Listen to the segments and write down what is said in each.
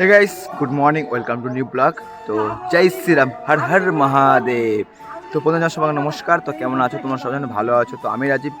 Hey guys good morning welcome to new blog তো জয় শ্রীরাম, হর হর মহাদেব। তো প্রথমে জানাই সবাইকে নমস্কার। তো কেমন আছো? তোমার সবাই ভালো আছো। তো আমি রাজীব।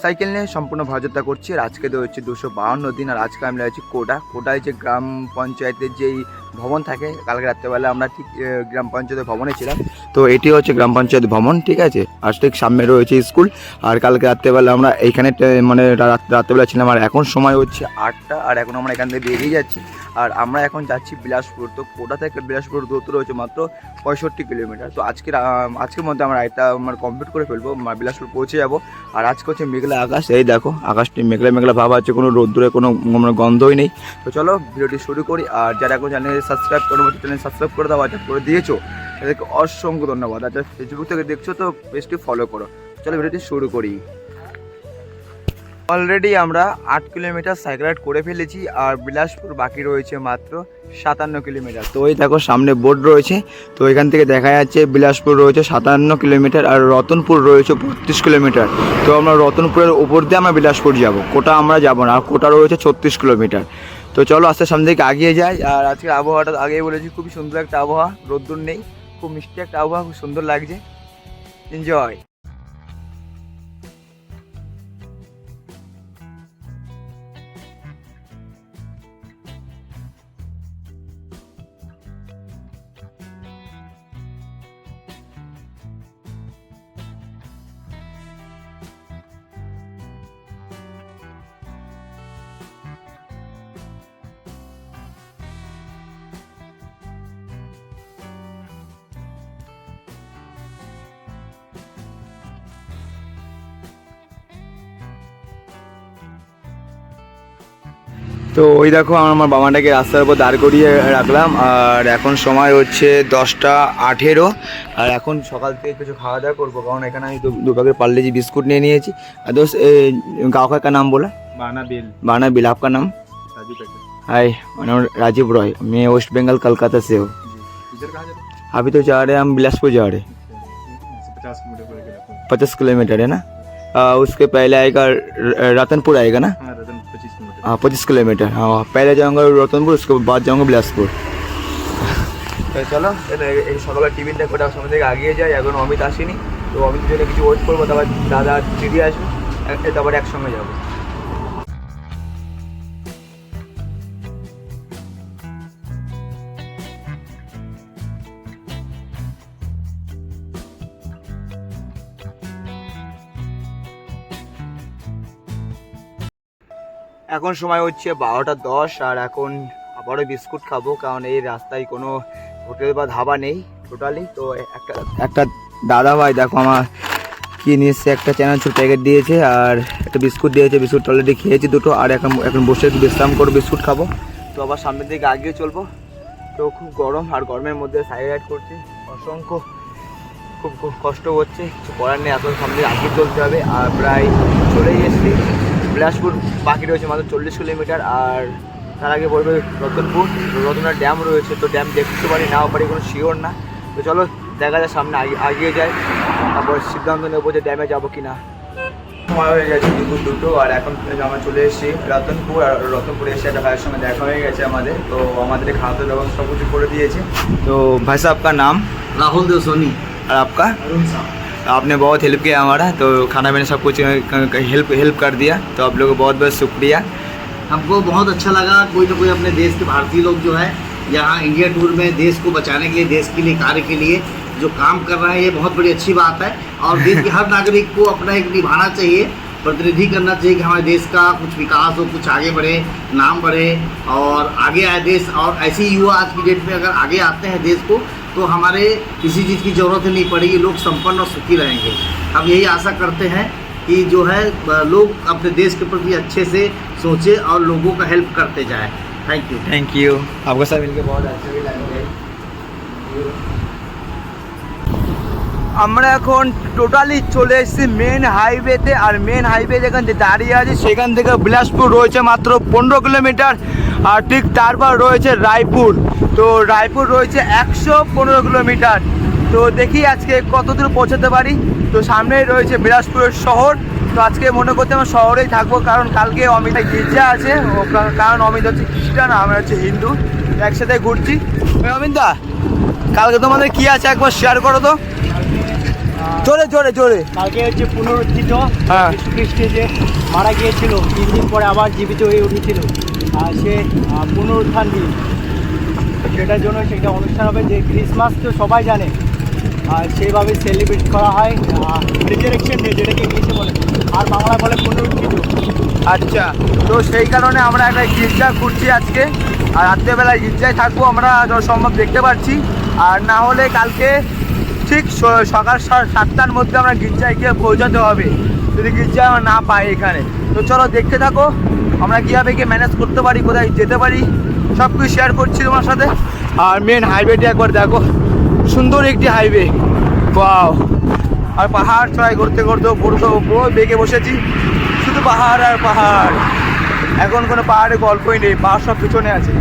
সাইকেল নিয়ে সম্পূর্ণ ভারযাত্রা করছি। আর আজকে তো হচ্ছে দুশো বাহান্ন দিন। আর আজকে আমি রয়েছি কোটা কোটায় যে গ্রাম পঞ্চায়েতের যেই ভবন থাকে। কালকে রাত্রেবেলা আমরা ঠিক গ্রাম পঞ্চায়েতের ভবনে ছিলাম। তো এটি হচ্ছে গ্রাম পঞ্চায়েত ভবন, ঠিক আছে? আর ঠিক সামনে রয়েছে স্কুল। আর কালকে রাত্রেবেলা আমরা এইখানে মানে রাত- রাত্রেবেলা ছিলাম। আর এখন সময় হচ্ছে আটটা। আর এখন আমরা এখান থেকে বেরিয়ে যাচ্ছি। আর আমরা এখন যাচ্ছি বিলাসপুর। তো কোটা থেকে বিলাসপুর দূরত্ব রয়েছে মাত্র পঁয়ষট্টি কিলোমিটার। তো আজকের আজকের মধ্যে আমরা এটা আমার কমপ্লিট করে ফেলব। বিলাসপুর পৌঁছে যাব। আর আজকে হচ্ছে মেঘলা আকাশ। এই দেখো, আকাশটি মেঘলা মেঘলা ভাব আছে। কোনো রোদ্দুরে কোনো মানে গন্ধই নেই। তো চলো, ভিডিওটি শুরু করি। আর যারা এখন চ্যানেল সাবস্ক্রাইব করব চ্যানেল সাবস্ক্রাইব করে দাও আচ্ছা করে দিয়েছ। তাদেরকে অসংখ্য ধন্যবাদ। আচ্ছা ফেসবুক থেকে দেখছ তো পেজটি ফলো করো। চলো ভিডিওটি শুরু করি। অলরেডি আমরা আট কিলোমিটার সাইকেল রাইড করে ফেলেছি, আর বিলাসপুর বাকি রয়েছে মাত্র সাতান্ন কিলোমিটার। তো ওই দেখো, সামনে বোর্ড রয়েছে। তো এখান থেকে দেখা যাচ্ছে বিলাসপুর রয়েছে সাতান্ন কিলোমিটার, আর রতনপুর রয়েছে বত্রিশ কিলোমিটার। তো আমরা রতনপুরের উপর দিয়ে আমরা বিলাসপুর যাব। কোটা আমরা যাব না, আর কোটা রয়েছে ছত্রিশ কিলোমিটার। তো চলো আস্তে সামনে দিকে আগিয়ে যাই। আর আজকের আবহাওয়াটা আগেই বলেছি, খুবই সুন্দর একটা আবহাওয়া। রোদ্দুর নেই, খুব মিষ্টি একটা আবহাওয়া, খুব সুন্দর লাগছে। এনজয় তো ওই দেখো আমি আমার বাবাটাকে রাস্তার উপর দাঁড় করিয়ে রাখলাম আর এখন সময় হচ্ছে দশটা আঠেরো আর এখন সকাল থেকে কিছু খাওয়া দাওয়া করবো কারণ এখানে আমি দু- দু প্যাকেট পার্লেজি বিস্কুট নিয়ে নিয়েছি আর দোস্ত गाँव का क्या नाम बोला बाना बेल बाना बिल आपका नाम राजू पैकेट हाय मेरा नाम राजीव रॉय मैं वेस्ट बंगाल कलकत्ता से हूँ जी इधर कहाँ जाते हैं अभी तो जा रहे हैं हम बिलासपुर जा रहे हैं पचास किलोमीटर पर किलोमीटर पचास किलोमीटर है ना आ, उसके पहले आएगा र- रतनपुर आएगा ना हाँ रतन पच्चीस किलोमीटर हाँ पच्चीस किलोमीटर हाँ पहले जाऊँगा रतनपुर उसके बाद जाऊँगा बिलासपुर তো চলো এই- এই সকালে টিফিনটা করে সামনে থেকে আগিয়ে যাই এখন অমিত আসেনি তো অমিত জন্য কিছু ওয়েট করবো তারপর দাদা দিদি আসবে এক- তারপর একসঙ্গে যাবো এখন সময় হচ্ছে বারোটা দশ, আর এখন আবারও বিস্কুট খাব, কারণ এই রাস্তায় কোনো হোটেল বা ধাবা নেই টোটালি তো একটা একটা দাদা ভাই, দেখো আমার কি নিয়ে এসছে একটা চ্যানাচুর প্যাকেট দিয়েছে, আর একটা বিস্কুট দিয়েছে, বিস্কুট অলরেডি খেয়েছি দুটো, আর এখন এখন বসে একটু বিশ্রাম করে বিস্কুট খাব। তো আবার সামনের দিকে আগিয়ে চলবো। তো খুব গরম আর গরমের মধ্যে সাইড রাইড করছি, অসংখ্য খুব খুব কষ্ট হচ্ছে, কিছু করার নেই, এত সামনে আগিয়ে চলতে হবে, আর প্রায় চলেই এসেছি। বিলাসপুর বাকি রয়েছে মাত্র চল্লিশ কিলোমিটার আর তার আগে বলবে রতনপুর রতনার ড্যাম রয়েছে তো ড্যাম দেখতে পারি নাও পারি কোনো শিওর না। তো চলো দেখা যায় সামনে আগিয়ে যায় তারপর সিদ্ধান্ত নেব যে ড্যামে যাব কি না সময় হয়ে গেছে দুপুর দুটো আর এখন আমরা চলে এসেছি রতনপুর আর রতনপুরে এসে একটা ভাইয়ের সঙ্গে দেখা হয়ে গেছে আমাদের। তো আমাদের খাদ্য দাওয়া ব্যবস্থা সব কিছু করে দিয়েছে। তো ভাই সাহেব আপনার নাম? রাহুল দেব সোনি আর আপনার? অরুণ সাহ। आपने बहुत हेल्प किया हमारा तो खाना पीना सब कुछ हेल्प हेल्प कर दिया। तो आप लोगों को बहुत बहुत शुक्रिया। हमको बहुत अच्छा लगा, कोई ना कोई अपने देश के भारतीय लोग जो है, यहाँ इंडिया टूर में देश को बचाने के लिए, देश के लिए, कार्य के लिए जो काम कर रहे हैं, ये बहुत बड़ी अच्छी बात है। और देश के हर नागरिक को अपना एक निभाना चाहिए, प्रतिनिधि करना चाहिए कि हमारे देश का कुछ विकास हो, कुछ आगे बढ़े, नाम बढ़े, और आगे आए देश। और ऐसे युवा आज की डेट में अगर आगे आते हैं देश को तो हमारे किसी चीज़ की ज़रूरत ही नहीं पड़ेगी लोग संपन्न और सुखी रहेंगे हम यही आशा करते हैं कि जो है अ, लोग अपने देश के प्रति अच्छे से सोचे और लोगों का हेल्प करते जाए थैंक यू थैंक यू आपके साथ मिलकर बहुत अच्छा भी लगा আমরা এখন টোটালি চলে এসেছি মেন হাইওয়েতে আর মেন হাইওয়ে যেখান থেকে দাঁড়িয়ে আছে সেখান থেকে বিলাসপুর রয়েছে মাত্র পনেরো কিলোমিটার আর ঠিক তারপর রয়েছে রায়পুর। তো রায়পুর রয়েছে একশো পনেরো কিলোমিটার। তো দেখি আজকে কত দূর পৌঁছাতে পারি। তো সামনেই রয়েছে বিলাসপুরের শহর। তো আজকে মনে করতে আমার শহরেই থাকব কারণ কালকে অমিত গির্জা আছে। ও কারণ অমিত হচ্ছে খ্রিস্টান আর আমি হচ্ছে হিন্দু। একসাথে ঘুরছি। অমিনদা কালকে তোমাদের কি আছে একবার শেয়ার করো তো। জোরে জোরে জোরে। কালকে হচ্ছে পুনরুত্থিত। হ্যাঁ। যীশু খ্রিস্ট যে মারা গিয়েছিল তিন দিন পরে আবার জীবিত হয়ে উঠেছিল। সে পুনরুত্থান দিন। সেটার জন্য সেটা অনুষ্ঠান হবে, যে ক্রিসমাস তো সবাই জানে। আর সেইভাবে সেলিব্রেট করা হয়। রিজারেকশন ডে যেটাকে ইংলিশে বলে, আর বাংলায় বলে পুনরুত্থিত। আচ্ছা তো সেই কারণে আমরা একটা গির্জা ঘুরছি আজকে। আর রাত্রেবেলায় গির্জায় থাকব আমরা, যত সম্ভব দেখতে পাচ্ছি আর না হলে কালকে ঠিক সকাল সাতটার মধ্যে আমরা গির্জায় গিয়ে পৌঁছাতে হবে। যদি গির্জা আমরা না পাই এখানে। তো চলো দেখতে থাকো, আমরা কীভাবে গিয়ে ম্যানেজ করতে পারি, কোথায় যেতে পারি সব কিছু শেয়ার করছি তোমার সাথে। আর মেন হাইওয়েটি একবার দেখো, সুন্দর একটি হাইওয়ে বাও আর পাহাড় চড়াই করতে করতে পুরো তো পুরো বেগে বসেছি। শুধু পাহাড় আর পাহাড়। এখন কোনো পাহাড়ে গল্পই নেই, পাহাড় সব পিছনে আছে।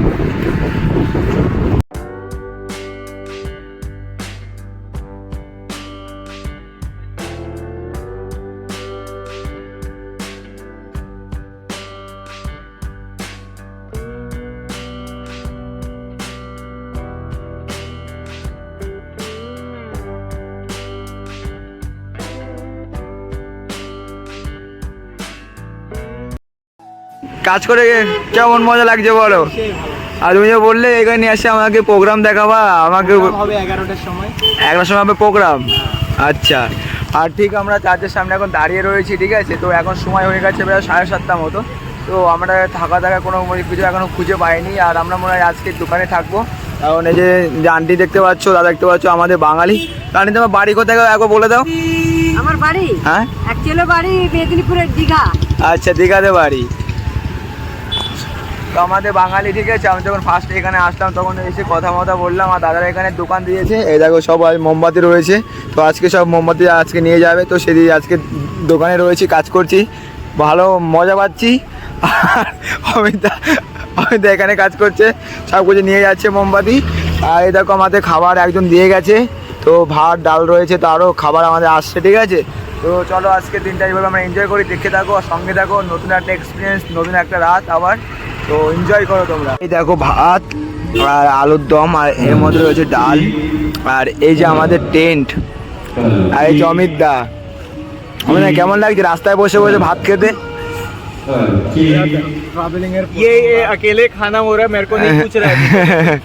কাজ করে কেমন মজা লাগছে বলো? আর তুমি যে বললে এখানে এসে আমাকে প্রোগ্রাম দেখাবা আমাকে হবে এগারোটার সময়। একটার সময় হবে প্রোগ্রাম আচ্ছা। আর ঠিক আমরা চার্চের সামনে এখন দাঁড়িয়ে রয়েছি ঠিক আছে? তো এখন সময় হয়ে গেছে প্রায় সাড়ে সাতটা মতো। তো আমরা থাকা থাকা কোনো মানে কিছু এখনও খুঁজে পাইনি। আর আমরা মনে হয় আজকে দোকানে থাকব। কারণ এই যে যে আন্টি দেখতে পাচ্ছ দাদা দেখতে পাচ্ছ আমাদের বাঙালি। তো আন্টি তোমার বাড়ি কোথায় একবার বলে দাও। আমার বাড়ি? হ্যাঁ? অ্যাকচুয়ালি বাড়ি মেদিনীপুরের দীঘা। আচ্ছা দীঘাতে বাড়ি। তো আমাদের বাঙালি ঠিক আছে, আমি যখন ফার্স্ট এখানে আসলাম, তখন এসে কথা মতো বললাম, আর দাদারা এখানে দোকান দিয়েছে। এই দেখো সব আজ মোমবাতি রয়েছে, তো আজকে সব মোমবাতি আজকে নিয়ে যাবে, তো সেদিকে আজকে দোকানে রয়েছি, কাজ করছি, ভালো মজা পাচ্ছি। অমিতা অমিতা এখানে কাজ করছে, সব কিছু নিয়ে যাচ্ছে মোমবাতি। আর এই দেখো আমাদের খাবার একজন দিয়ে গেছে, তো ভাত, ডাল রয়েছে, তো আরও খাবার আমাদের আসছে, ঠিক আছে? তো চলো আজকে দিনটা এইভাবে আমরা এনজয় করি, দেখে থাকো, সঙ্গে থাকো, নতুন একটা এক্সপিরিয়েন্স নতুন একটা রাত আবার। তো এনজয় করো তোমরা এই দেখো ভাত আর আলুর দম আর এর মধ্যে রয়েছে ডাল আর এই যে আমাদের টেন্ট আর এই যে অমিত দা অমিত দা, কেমন লাগছে রাস্তায় বসে বসে ভাত খেতে ट्रैवलिंग ये ये अकेले खाना हो रहा है मेरे को नहीं पूछ रहा है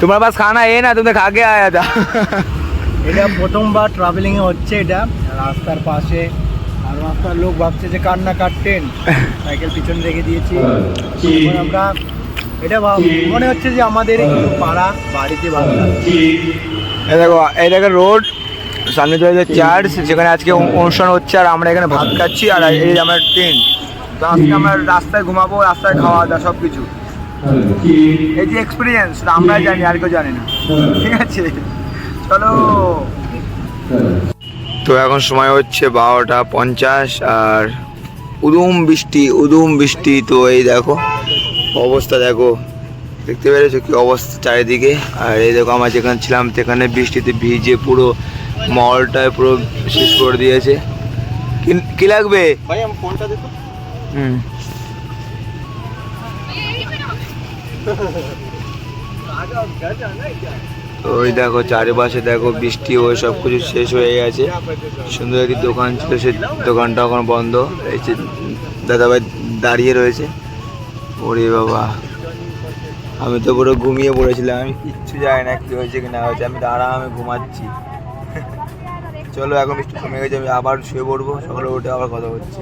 তোমার পাস খানা এ না তুমি খা কে আয়া থা এটা প্রথমবার ট্রাভেলিং এ হচ্ছে এটা রাস্তার পাশে আর রাস্তার লোক ভাবছে যে কান্না কাটতেন সাইকেল পিছনে রেখে দিয়েছি। আমরা এটা ভাব- মনে হচ্ছে যে আমাদের পাড়া বাড়িতে ভালো। এই দেখো, এই রোড সামনে রয়েছে চার্চ যেখানে আজকে অনুষ্ঠান হচ্ছে, আর আমরা এখানে ভাত খাচ্ছি, আর এই আমার ট্রেন তো আজকে আমরা রাস্তায় ঘুমাবো, রাস্তায় খাওয়া দাওয়া সব কিছু এই যে এক্সপিরিয়েন্স আমরা জানি, আর কেউ জানি না। ঠিক আছে? চলো। তো এখন সময় হচ্ছে বারোটা পঞ্চাশ আর উদুম বৃষ্টি উদুম বৃষ্টি তো এই দেখো অবস্থা দেখো। দেখতে পেরেছ কি অবস্থা চারিদিকে? আর এই দেখো আমরা যেখানে ছিলাম সেখানে বৃষ্টিতে ভিজে পুরো মহলটায় পুরো শেষ করে দিয়েছে। কি- লাগবে? হুম। ওই দেখো, চারিপাশে দেখো, বৃষ্টি ওই সব কিছু শেষ হয়ে গেছে। সুন্দর একটি দোকান ছিল সে দোকানটা এখন বন্ধ। এই যে দাদাভাই দাঁড়িয়ে রয়েছে। ওরে বাবা। আমি তো পুরো ঘুমিয়ে পড়েছিলাম। আমি কিচ্ছু জানি না কি হয়েছে, কি না হয়েছে। আমি তো আরামে ঘুমাচ্ছি। চলো, এখন বৃষ্টি কমে গেছে। আমি আবার শুয়ে পড়ব। সকালে উঠে আবার কথা হচ্ছে